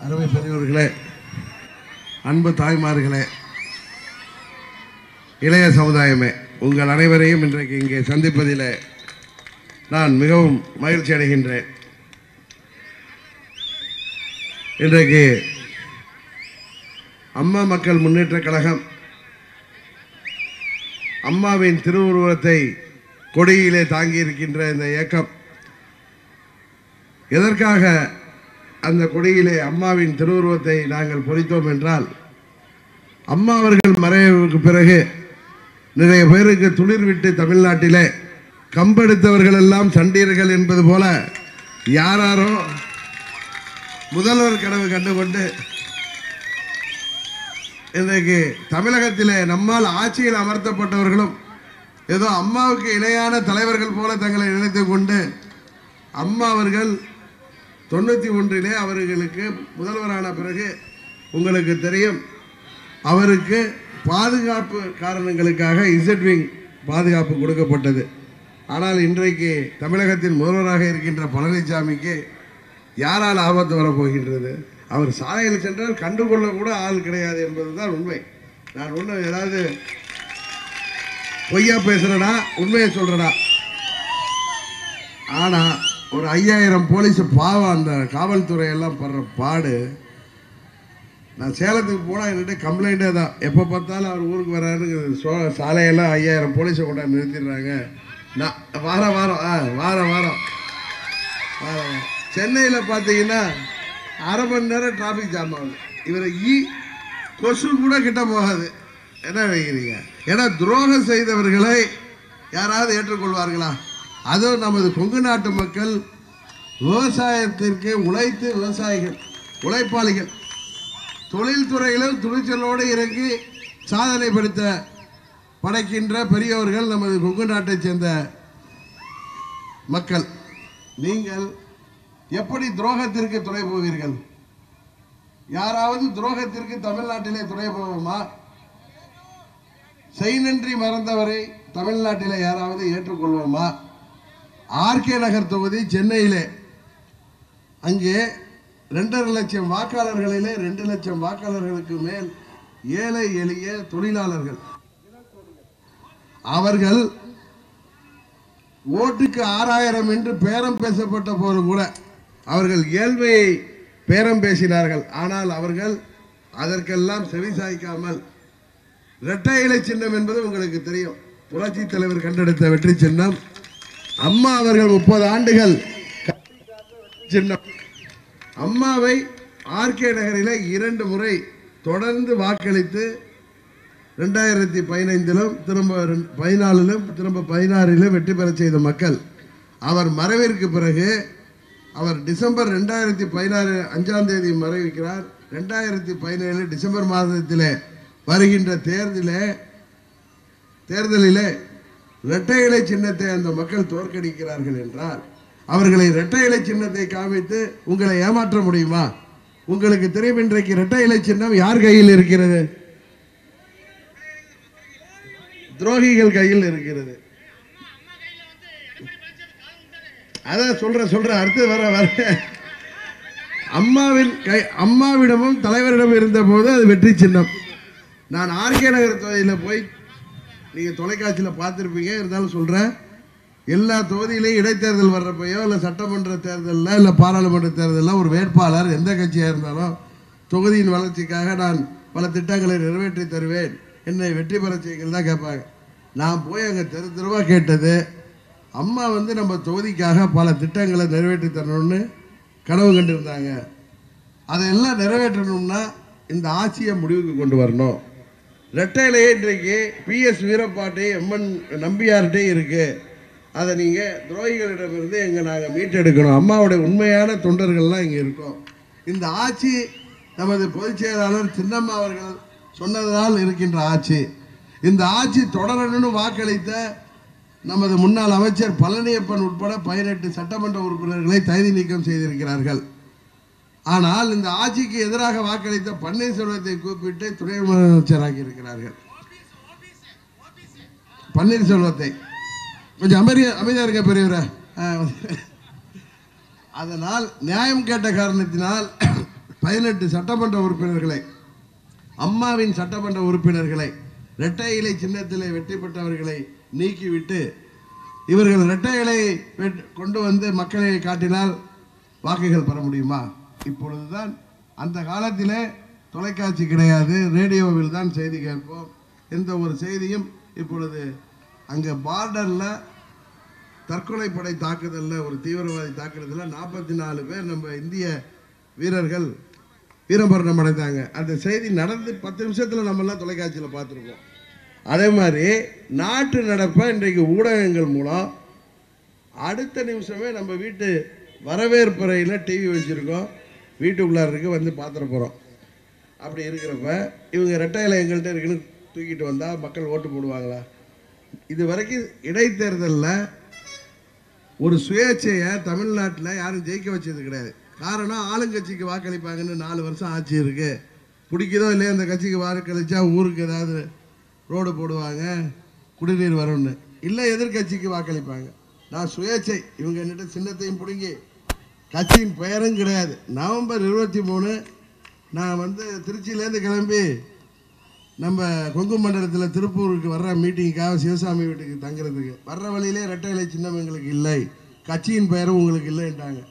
அருமை பெரியவர்களே அன்பு தாய்மார்களே இளைய சமுதாயமே உங்கள் அனைவரையும் இன்றைக்கு இங்கே சந்திப்பதில் நான் மிகவும் மகிழ்ச்சி அடைகின்றேன். இன்றைக்கு அம்மா மக்கள் முன்னேற்ற கழகம் அம்மாவின் திருவுருவத்தை கொடியிலே தாங்கி இருக்கின்ற இந்த இயக்கம் எதற்காக அந்த கொடியிலே அம்மாவின் திருவுருவத்தை நாங்கள் பொறித்தோம் என்றால் அம்மா அவர்கள் மறைவுக்கு பிறகு நிறைய பேருக்கு துளிர் விட்டு தமிழ்நாட்டிலே கம்பெடுத்தவர்கள் எல்லாம் சண்டீர்கள் என்பது போல யாராரோ முதல்வர் கனவு கண்டுகொண்டு இன்றைக்கு தமிழகத்திலே நம்மால் ஆட்சியில் அமர்த்தப்பட்டவர்களும் ஏதோ அம்மாவுக்கு இணையான தலைவர்கள் போல தங்களை நினைத்து கொண்டு அம்மா அவர்கள் தொண்ணூற்றி ஒன்றிலே அவர்களுக்கு முதல்வரான பிறகு உங்களுக்கு தெரியும் அவருக்கு பாதுகாப்பு காரணங்களுக்காக இசட்விங் பாதுகாப்பு கொடுக்கப்பட்டது. ஆனால் இன்றைக்கு தமிழகத்தின் முதல்வராக இருக்கின்ற பழனிசாமிக்கு யாரால் ஆபத்து வரப்போகின்றது? அவர் சாலையில் சென்றால் கண்டுகொள்ள கூட ஆள் கிடையாது என்பது தான் உண்மை. நான் ஒன்றும் ஏதாவது பொய்யா பேசுகிறேனா உண்மையை சொல்கிறேனா ஆனால் ஒரு ஐயாயிரம் போலீஸ் பாவம் அந்த காவல்துறை எல்லாம் படுற பாடு. நான் சேலத்துக்கு போனால் என்கிட்ட கம்ப்ளைண்ட்டே தான். எப்போ பார்த்தாலும் அவர் ஊருக்கு வராருங்க சோ சாலையெல்லாம் ஐயாயிரம் போலீஸை கொண்டாந்து நிறுத்திடுறாங்க. நான் வாரம் வாரம் ஆ வாரம். வாரம் வாரம். சென்னையில் பார்த்தீங்கன்னா அரை மணி நேரம் டிராஃபிக் ஜாம் ஆகுது. இவரை ஈ கொசு கூட கிட்ட போகாது. என்ன நினைக்கிறீங்க? ஏன்னா துரோகம் செய்தவர்களை யாராவது ஏற்றுக்கொள்வார்களா? அதுவும் நமது கொங்கு நாட்டு மக்கள் விவசாயத்திற்கு உழைத்து விவசாயிகள் உழைப்பாளிகள். தொழில்துறையிலும் துணிச்சலோடு இறங்கி சாதனை படுத்த படைக்கின்ற பெரியவர்கள் நமது கொங்கு நாட்டைச் சேர்ந்த மக்கள். நீங்கள் எப்படி துரோகத்திற்கு துணை போவீர்கள்? யாராவது துரோகத்திற்கு தமிழ்நாட்டிலே துணை போவோமா செய்நன்றி மறந்தவரை தமிழ்நாட்டிலே யாராவது ஏற்றுக்கொள்வோமா? ஆர்கே நகர் தொகுதி சென்னையிலே. அங்கே ரெண்டரை லட்சம் வாக்காளர்களிலே ரெண்டு லட்சம் வாக்காளர்களுக்கு மேல் ஏழை எளிய தொழிலாளர்கள். அவர்கள் ஓட்டுக்கு ஆறாயிரம் என்று பேரம் பேசப்பட்ட போது கூட அவர்கள் ஏழ்மையை பேரம் பேசினார்கள். ஆனால் அவர்கள் அதற்கெல்லாம் செவிசாய்க்காமல் இரட்டை இலை சின்னம் என்பது உங்களுக்கு தெரியும். புரட்சி தலைவர் கண்டெடுத்த வெற்றி சின்னம். அம்மா அவர்கள் முப்பது ஆண்டுகள் சின்னம் அம்மாவை ஆர்கே நகரில் இரண்டு முறை தொடர்ந்து வாக்களித்து ரெண்டாயிரத்தி பதினைந்திலும் திரும்ப பதினாலிலும் திரும்ப பதினாறிலும் வெற்றி பெறச் செய்த மக்கள். அவர் மறைவிற்கு பிறகு அவர் டிசம்பர் ரெண்டாயிரத்தி பதினாறு அஞ்சாம் தேதி மறைவிக்கிறார். ரெண்டாயிரத்தி பதினேழு டிசம்பர் மாதத்தில் வருகின்ற தேர்தலில் தேர்தலிலே இரட்டை இலை சின்னத்தை அந்த மக்கள் தோற்கடிக்கிறார்கள் என்றால் அவர்களை இரட்டை இலை சின்னத்தை காமித்து உங்களை ஏமாற்ற முடியுமா? உங்களுக்கு தெரியும் இன்றைக்கு இரட்டை இலை சின்னம் யார் கையில் இருக்கிறது? துரோகிகள் கையில் இருக்கிறது. அதான் சொல்ற சொல்ற அடுத்து வர வர. அம்மாவின் கை அம்மாவிடமும் தலைவரிடம் இருந்த போது அது வெற்றி சின்னம். நான் ஆர்கே நகர் தொகுதியில் போய் நீங்கள் தொலைக்காட்சியில் பார்த்துருப்பீங்க இருந்தாலும் சொல்கிறேன் எல்லா தொகுதியிலையும் இடைத்தேர்தல் வர்றப்பையோ இல்லை சட்டமன்ற தேர்தலில் இல்லை பாராளுமன்ற தேர்தலில் ஒரு வேட்பாளர் எந்த கட்சியாக இருந்தாலும் தொகுதியின் வளர்ச்சிக்காக நான் பல திட்டங்களை நிறைவேற்றி தருவேன். என்னை வெற்றி பெற செய்யுங்கள் தான் கேட்பாங்க. நான் போய் அங்கே தெரு தெருவாக கேட்டது அம்மா வந்து நம்ம தொகுதிக்காக பல திட்டங்களை நிறைவேற்றி தரணும்னு கனவு கண்டிருந்தாங்க. அதையெல்லாம் நிறைவேற்றணும்னா இந்த ஆட்சியை முடிவுக்கு கொண்டு வரணும். ரெட்டையிலேயே இன்றைக்கு பிஎஸ் வீரப்பாட்டை எம்என் நம்பியார்கிட்டே இருக்குது அதை நீங்கள் துரோகிகளிடமிருந்து எங்கே நாங்கள் மீட்டெடுக்கணும். அம்மாவுடைய உண்மையான தொண்டர்கள்லாம் இங்கே இருக்கோம். இந்த ஆட்சி நமது பொதுச் செயலாளர் சின்னம்மா அவர்கள் சொன்னதனால் இருக்கின்ற ஆட்சி. இந்த ஆட்சி தொடரணும்னு வாக்களித்த நமது முன்னாள் அமைச்சர் பழனியப்பன் உட்பட பதினெட்டு சட்டமன்ற உறுப்பினர்களை தகுதி நீக்கம் செய்திருக்கிறார்கள். ஆனால் இந்த ஆட்சிக்கு எதிராக வாக்களித்த பன்னீர்செல்வத்தை கூப்பிட்டு துணை முதலமைச்சராகி இருக்கிறார்கள். பன்னீர்செல்வத்தை. கொஞ்சம் அமைதியா அமைதியா இருக்க பெரியவரே. அதனால் நியாயம் கேட்ட காரணத்தினால் பதினெட்டு சட்டமன்ற உறுப்பினர்களை அம்மாவின் சட்டமன்ற உறுப்பினர்களை இரட்டை இலை சின்னத்திலே வெற்றி பெற்றவர்களை நீக்கிவிட்டு இவர்கள் இரட்டை இலை கொண்டு வந்து மக்களை காட்டினால் வாக்குகள் பெற முடியுமா? இப்பொழுதுதான் அந்த காலத்திலே தொலைக்காட்சி கிடையாது ரேடியோவில் தான் செய்தி கேட்போம். எந்த ஒரு செய்தியும் இப்பொழுது அங்கே பார்டரில் தற்கொலை படை தாக்குதலில் ஒரு தீவிரவாதி தாக்குதலில் நாற்பத்தி நாலு பேர் நம்ம இந்திய வீரர்கள் வீரமரணம் அடைந்தாங்க. அந்த செய்தி நடந்து பத்து நிமிஷத்தில் நம்மெல்லாம் தொலைக்காட்சியில் பார்த்துருக்கோம் அதே மாதிரி நாட்டு நடப்பை இன்றைக்கு ஊடகங்கள் மூலம் அடுத்த நிமிஷமே நம்ம வீட்டு வரவேற்பறையில் டிவி வச்சுருக்கோம். வீட்டுக்குள்ளார இருக்க வந்து பார்த்துட போகிறோம் அப்படி இருக்கிறப்ப இவங்க ரெட்டையில எங்கள்கிட்ட இருக்குன்னு தூக்கிட்டு வந்தால் மக்கள் ஓட்டு போடுவாங்களா? இது வரைக்கும் இடைத்தேர்தலில் ஒரு சுயேட்சையை தமிழ்நாட்டில் யாரும் ஜெயிக்க வச்சது கிடையாது. காரணம் ஆளுங்கட்சிக்கு வாக்களிப்பாங்கன்னு நாலு வருஷம் ஆட்சி இருக்குது பிடிக்குதோ இல்லையோ அந்த கட்சிக்கு வாக்களித்தா ஊருக்கு ஏதாவது ரோடு போடுவாங்க குடிநீர் வரும்னு. இல்லை எதிர்க்கட்சிக்கு வாக்களிப்பாங்க. நான் சுயேட்சை. இவங்க என்னிட்ட சின்னத்தையும் பிடுங்கி கட்சியின் பெயரும் கிடையாது. நவம்பர் இருபத்தி மூணு நான் வந்து திருச்சியிலேருந்து கிளம்பி நம்ம கொங்கு மண்டலத்தில் திருப்பூருக்கு வர்ற மீட்டிங்காக சிவசாமி வீட்டுக்கு தங்குறதுக்கு. வர்ற வழியிலே ரெட்டை இலை சின்னம் எங்களுக்கு இல்லை. கட்சியின் பெயரும் உங்களுக்கு இல்லைன்ட்டாங்க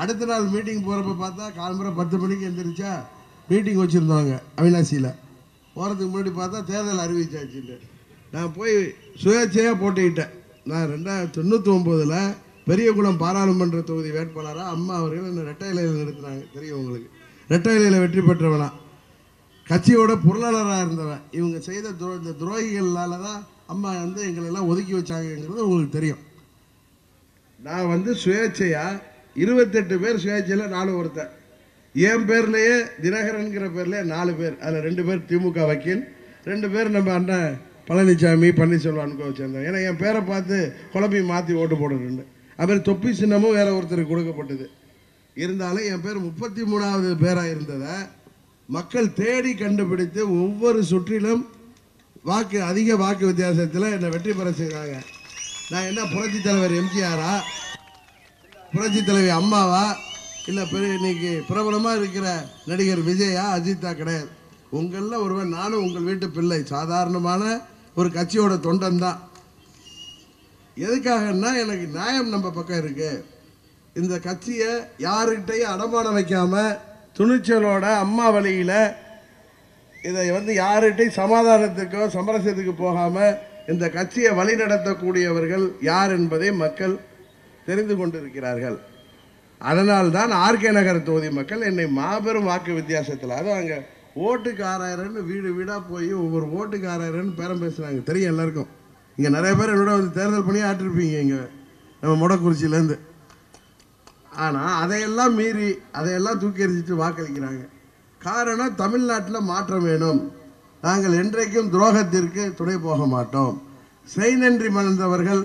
அடுத்த நாள் மீட்டிங் போகிறப்ப பார்த்தா காலம்புரை பத்து மணிக்கு எந்திரிச்சா மீட்டிங் வச்சுருந்தாங்க அவினாசியில். போகிறதுக்கு முன்னாடி பார்த்தா தேர்தல் அறிவிச்சாச்சுட்டு நான் போய் சுயேட்சையாக போட்டுக்கிட்டேன் நான் ரெண்டாயிரத்தி தொண்ணூற்றி ஒம்போதில் பெரியகுளம் பாராளுமன்ற தொகுதி வேட்பாளராக அம்மா அவர்கள் என்ன ரெட்டை இலையில் நிறுத்தினாங்க. தெரியும் உங்களுக்கு. ரெட்டை இலையில் வெற்றி பெற்றவனா. கட்சியோட பொருளாளராக இருந்தவன். இவங்க செய்த துரோ இந்த துரோகிகளால் தான் அம்மா வந்து எங்களெல்லாம் ஒதுக்கி வச்சாங்கங்கிறது உங்களுக்கு தெரியும். நான் வந்து சுயேட்சையா இருபத்தெட்டு பேர் சுயேட்சையில் நாலு ஒருத்தன். என் பேர்லேயே தினகரன்கிற பேர்லேயே நாலு பேர். அதில் ரெண்டு பேர் திமுக வக்கீல் ரெண்டு பேர் நம்ம அண்ணன் பழனிசாமி பன்னீர்செல்வம் அனுபவிச்சிருந்தோம் ஏன்னா என் பேரை பார்த்து குழம்பி மாற்றி ஓட்டு போடுறேன்னு அதுமாதிரி தொப்பி சின்னமும் வேற ஒருத்தருக்கு கொடுக்கப்பட்டது. இருந்தாலும் என் பேர் முப்பத்தி மூணாவது பேராக இருந்ததை மக்கள் தேடி கண்டுபிடித்து ஒவ்வொரு சுற்றிலும் வாக்கு அதிக வாக்கு வித்தியாசத்தில் என்னை வெற்றி பெற செய்கிறாங்க நான் என்ன புரட்சி தலைவர் எம்ஜிஆரா? புரட்சி தலைவி அம்மாவா? இல்லை பெரிய இன்னைக்கு பிரபலமாக இருக்கிற நடிகர் விஜயா அஜித்தா கிடையாது. உங்களில் ஒருவன் நானும் உங்கள் வீட்டு பிள்ளை. சாதாரணமான ஒரு கட்சியோட தொண்டன் தான் எதுக்காகன்னா எனக்கு நியாயம் நம்ம பக்கம் இருக்கு. இந்த கட்சியை யாருக்கிட்டையும் அடமானம் வைக்காம துணிச்சலோட அம்மா வழியில் இதை வந்து யார்கிட்டையும் சமாதானத்துக்கோ சமரசத்துக்கு போகாமல் இந்த கட்சியை வழிநடத்தக்கூடியவர்கள் யார் என்பதை மக்கள் தெரிந்து கொண்டிருக்கிறார்கள். அதனால்தான் ஆர்கே நகர் தொகுதி மக்கள் என்னை மாபெரும் வாக்கு வித்தியாசத்தில் அதுவும் அங்கே ஓட்டுக்காரர்னு வீடு வீடாக போய் ஒவ்வொரு ஓட்டுக்காரர்னு பேரம் பேசுகிறாங்க தெரியும் எல்லாருக்கும். இங்கே நிறைய பேர் என்னோட வந்து தேர்தல் பண்ணி ஆட்டிருப்பீங்க இங்கே. நம்ம மொடக்குறிச்சியிலேருந்து. ஆனால் அதையெல்லாம் மீறி அதையெல்லாம் தூக்கி எறிஞ்சிட்டு வாக்களிக்கிறாங்க. காரணம் தமிழ்நாட்டில் மாற்றம் வேணும். நாங்கள் என்றைக்கும் துரோகத்திற்கு துணை போக மாட்டோம். செய் நன்றி மறந்தவர்கள்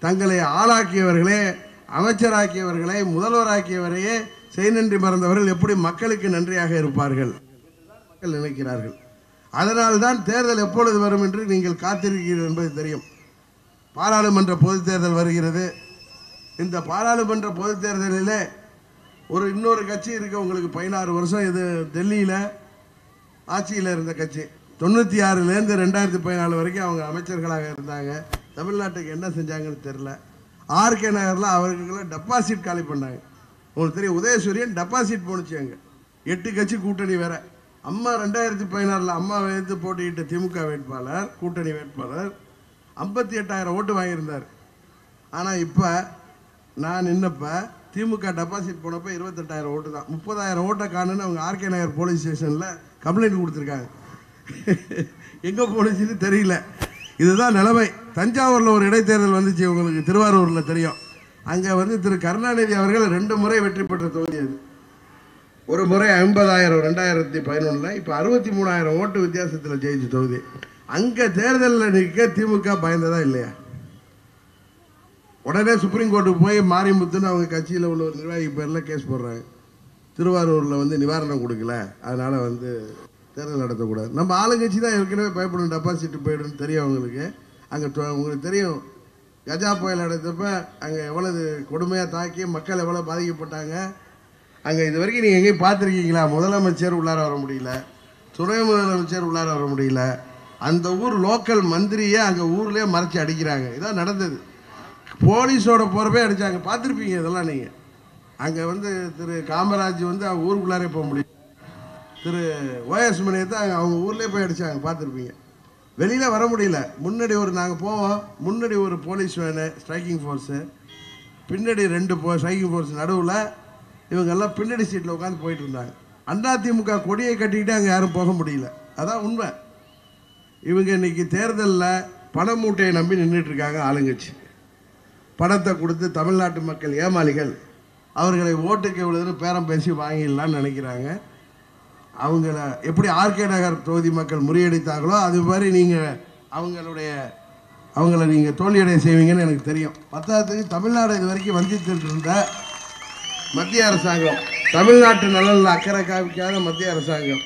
தங்களை ஆளாக்கியவர்களே அமைச்சராக்கியவர்களே முதல்வராக்கியவரையே செய் நன்றி மறந்தவர்கள் எப்படி மக்களுக்கு நன்றியாக இருப்பார்கள்? மக்கள் நினைக்கிறார்கள். அதனால்தான் தேர்தல் எப்பொழுது வரும் என்று நீங்கள் காத்திருக்கிறீர்கள் என்பது தெரியும். பாராளுமன்ற பொதுத் தேர்தல் வருகிறது. இந்த பாராளுமன்ற பொதுத் தேர்தலில் ஒரு இன்னொரு கட்சி இருக்கு. உங்களுக்கு பதினாறு வருஷம். இது டெல்லியில் ஆட்சியில் இருந்த கட்சி. தொண்ணூற்றி ஆறுலேருந்து ரெண்டாயிரத்தி பதினாலு வரைக்கும் அவங்க அமைச்சர்களாக இருந்தாங்க. தமிழ்நாட்டுக்கு என்ன செஞ்சாங்கன்னு தெரில ஆர்கே நகரில் அவர்களுக்கெல்லாம் டெபாசிட் காலி பண்ணாங்க. உங்களுக்கு தெரியும் உதயசூரியன் டெபாசிட் போணுச்சு அங்கே. எட்டு கட்சி கூட்டணி வேற. அம்மா ரெண்டாயிரத்தி பதினாறில் அம்மா எடுத்து போட்டியிட்ட திமுக வேட்பாளர் கூட்டணி வேட்பாளர் ஐம்பத்தி எட்டாயிரம் ஓட்டு வாங்கியிருந்தார். ஆனால் இப்போ நான் நின்னப்போ திமுக டெபாசிட் போனப்போ இருபத்தெட்டாயிரம் ஓட்டு தான். முப்பதாயிரம் ஓட்டை காணுன்னு அவங்க ஆர்கே நகர் போலீஸ் ஸ்டேஷனில் கம்ப்ளைண்ட் கொடுத்துருக்காங்க. எங்கே போலீஸ்னு தெரியல. இதுதான் நிலைமை. தஞ்சாவூரில் ஒரு இடைத்தேர்தல் வந்துச்சு உங்களுக்கு திருவாரூரில் தெரியும். அங்கே வந்து திரு கருணாநிதி அவர்கள் ரெண்டு முறை வெற்றி பெற்ற தொகுதி அது. ஒரு முறை ஐம்பதாயிரம் ரெண்டாயிரத்தி பதினொன்றில் இப்போ அறுபத்தி மூணாயிரம் ஓட்டு வித்தியாசத்தில் ஜெயிச்ச தொகுதி. அங்கே தேர்தலில் நிற்க திமுக பயந்ததா இல்லையா? உடனே சுப்ரீம் கோர்ட்டுக்கு போய் மாரிமுத்துன்னு அவங்க கட்சியில் உள்ள ஒரு நிர்வாகி பேரில் கேஸ் போடுறாங்க. திருவாரூரில் வந்து நிவாரணம் கொடுக்கல. அதனால் வந்து தேர்தல் நடத்தக்கூடாது. நம்ம ஆளுங்கட்சி தான் ஏற்கனவே பயப்படும். டெபாசிட் போய்டுன்னு தெரியும் அவங்களுக்கு. அங்கே உங்களுக்கு தெரியும். கஜா புயல் நடத்தப்ப அங்கே எவ்வளவு கொடுமையாக தாக்கி மக்கள் எவ்வளோ பாதிக்கப்பட்டாங்க. அங்கே இது வரைக்கும் நீங்கள் எங்கேயும் பார்த்துருக்கீங்களா? முதலமைச்சர் உள்ளார வர முடியல. துணை முதலமைச்சர் உள்ளார வர முடியல. அந்த ஊர் லோக்கல் மந்திரியை அங்கே ஊர்லேயே மறைச்சி அடிக்கிறாங்க. இதான் நடந்தது. போலீஸோட போகிறப்பே அடித்தாங்க பார்த்துருப்பீங்க இதெல்லாம் நீங்கள் அங்கே வந்து திரு காமராஜ் வந்து அவங்க ஊருக்குள்ளாரே போக முடியும். திரு ஓஎஸ் மணியத்தை அவங்க ஊர்லேயே போய் அடித்தாங்க பார்த்துருப்பீங்க. வெளியில் வர முடியல. முன்னாடி ஒரு நாங்கள் போவோம். முன்னாடி ஒரு போலீஸ் வேனு ஸ்ட்ரைக்கிங் ஃபோர்ஸு பின்னாடி ரெண்டு போ ஸ்ட்ரைக்கிங் ஃபோர்ஸ் நடுவில் இவங்கெல்லாம் பின்னாடி சீட்டில் உட்காந்து போயிட்டு இருந்தாங்க. அதிமுக கொடியை கட்டிக்கிட்டு அங்கே யாரும் போக முடியல. அதான் உண்மை. இவங்க இன்னைக்கு தேர்தலில் பண மூட்டையை நம்பி நின்றுட்டுருக்காங்க ஆளுங்கட்சி. பணத்தை கொடுத்து தமிழ்நாட்டு மக்கள் ஏமாளிகள். அவர்களை ஓட்டுக்கு எவ்வளோதுன்னு பேரம் பேசி வாங்கிடலான்னு நினைக்கிறாங்க. அவங்கள எப்படி ஆர்கே நகர் தொகுதி மக்கள் முறியடித்தாங்களோ அது மாதிரி நீங்கள் அவங்களுடைய அவங்கள நீங்கள் தோல்வியடைய செய்வீங்கன்னு எனக்கு தெரியும். பத்தாவதுக்கு தமிழ்நாடு இது வரைக்கும் வஞ்சித்துட்டு இருந்த மத்திய அரசாங்கம். தமிழ்நாட்டு நலனில் அக்கறை காமிக்காத மத்திய அரசாங்கம்.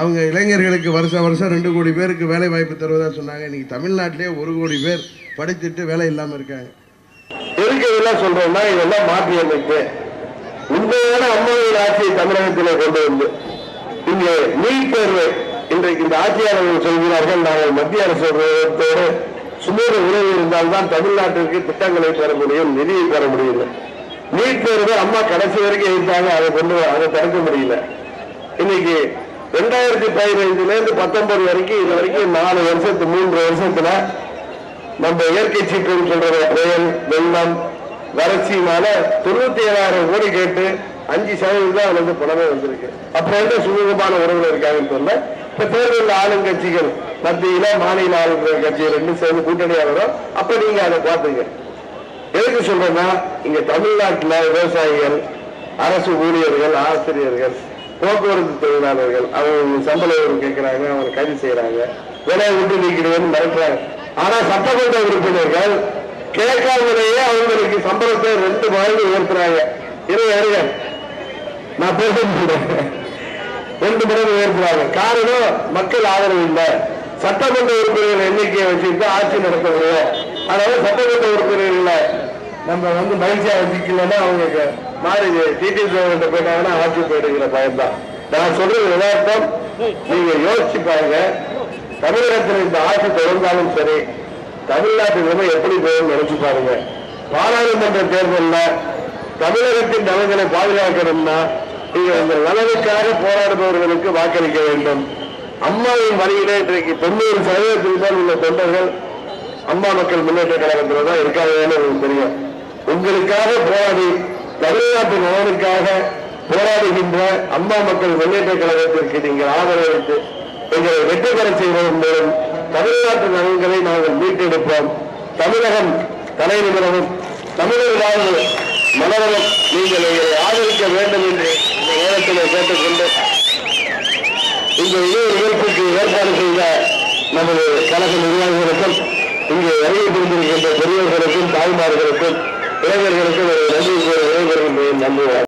அவங்க இளைஞர்களுக்கு வருஷம் வருஷம் ரெண்டு கோடி பேருக்கு வேலை வாய்ப்பு தருவதா சொன்னாங்க. இன்னைக்கு தமிழ்நாட்டிலே ஒரு கோடி பேர் படித்துட்டு வேலை இல்லாமல் இருக்காங்க. எதுக்கு இதெல்லாம் சொல்றோம்னா இதெல்லாம் மாற்றி அமைப்பு உண்மையான அம்மாவின் ஆட்சியை தமிழகத்தில் கொண்டு வந்து இங்கே நீட் தேர்வு இன்றைக்கு இந்த ஆட்சியாளர்கள் சொல்கிறார்கள். நாங்கள் மத்திய அரசோடு சுமூக உறவு இருந்தால்தான் தமிழ்நாட்டிற்கு திட்டங்களை பெற முடியும் நிதியை பெற முடியல நீட் தேர்வு அம்மா கடைசி வரைக்கும் இருந்தாங்க அதை கொண்டு அதை தடுக்க முடியல. இன்னைக்கு ரெண்டாயிரத்தி பதினைந்துல இருந்து பத்தொன்பது வரைக்கும் இது வரைக்கும் நாலு வருஷத்து மூன்று வருஷத்துல நம்ம இயற்கை சீற்றம் சொல்ற புயல் வெள்ளம் வறட்சியினால தொண்ணூத்தி ஏழாயிரம் கோடி கேட்டு அஞ்சு சதவீதம் தான் வந்து பணமே வந்திருக்கு. அப்ப என்ன சுமூகமான உறவுகள் இருக்காங்கன்னு தெரியல. இப்ப தேர்தலில் ஆளுங்கட்சிகள் மத்தியில மாநில ஆளுநர் கட்சி ரெண்டும் சேர்ந்து கூட்டணியா வரும். அப்ப நீங்க அதை பார்த்துங்க. எதுக்கு சொல்றேன்னா இங்க தமிழ்நாட்டில் விவசாயிகள் அரசு ஊழியர்கள் ஆசிரியர்கள் போக்குவரத்து தொழிலாளர்கள் அவங்க சம்பள உயர்வு கேட்கிறாங்க அவங்க கைது செய்யறாங்க வேலையை விட்டு நீக்கிறேன்னு மிரட்டுறாங்க. ஆனா சட்டமன்ற உறுப்பினர்கள் கேட்காமலேயே அவங்களுக்கு சம்பளத்தை ரெண்டு மடங்கு உயர்த்துறாங்க. இரு இருங்க நான் பேச ரெண்டு மடங்கு உயர்த்துறாங்க. காரணம் மக்கள் ஆதரவு இல்லை. சட்டமன்ற உறுப்பினர்கள் எண்ணிக்கையை வச்சுட்டு ஆட்சி நடத்த முடியும் அதனால சட்டமன்ற உறுப்பினர்களை நம்ம வந்து மகிழ்ச்சியா வச்சுக்கலன்னா அவங்க மாறி டிடி கவர்மெண்ட் போயிட்டாங்கன்னா ஆட்சி போயிடுங்கிற பயம்தான். நான் சொல்றது யதார்த்தம். நீங்க யோசிச்சு பாருங்க. தமிழகத்தில் இந்த ஆட்சி தொடர்ந்தாலும் சரி தமிழ்நாட்டு நிலைமை எப்படி போகும் நினைச்சு பாருங்க. பாராளுமன்ற தேர்தலில் தமிழகத்தின் நலன்களை பாதுகாக்கணும்னா நீங்க அந்த நலனுக்காக போராடுபவர்களுக்கு வாக்களிக்க வேண்டும். அம்மாவின் வழியிலே இன்றைக்கு தொண்ணூறு சதவீதத்தில் தான் உள்ள தொண்டர்கள் அம்மா மக்கள் முன்னேற்ற கழகத்தில் தான் இருக்காங்கன்னு உங்களுக்கு தெரியும். உங்களுக்காக போராடி தமிழ்நாட்டு நலனுக்காக போராடுகின்ற அம்மா மக்கள் முன்னேற்ற கழகத்திற்கு நீங்கள் ஆதரவளித்து எங்களை வெற்றி பெற செய்வதன் மூலம் தமிழ்நாட்டு நலன்களை நாங்கள் மீட்டெடுப்போம். தமிழகம் தலைநிமிடமும் தமிழர் நீங்கள் எங்களை ஆதரிக்க வேண்டும் என்று இந்த நேரத்தில் கேட்டுக்கொண்டு இந்த இதே நிகழ்ச்சிக்கு ஏற்பாடு செய்த நமது கழக நிர்வாகிகளுக்கும் இங்கே வருகை புரிந்திருக்கின்ற பெரியவர்களுக்கும் தாய்மார்களுக்கும் இளைஞர்களுக்கும் ஒரு நன்றி கூற